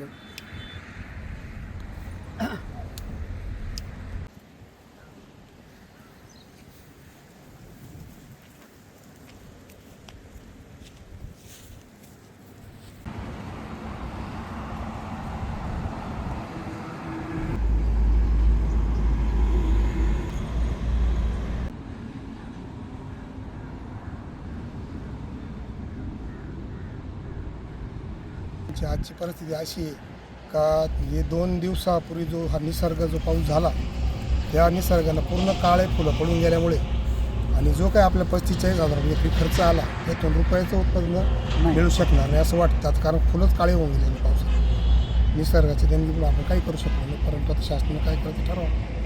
Entendeu? आमची आजची परिस्थिती अशी आहे का हे दोन दिवसापूर्वी जो हा निसर्ग जो पाऊस झाला त्या निसर्गानं पूर्ण काळे फुलं पडून गेल्यामुळे आणि जो काही आपल्या पस्तीस चाळीस हजार एकरी खर्च आला त्यातून रुपयाचं उत्पादन मिळू शकणार नाही असं वाटतं. कारण फुलंच काळे होऊन गेले पावसात. निसर्गाच्या देणगीमुळे आपण काही करू शकलो नाही परंतु आता शासनानं काय करायचं ठरवा.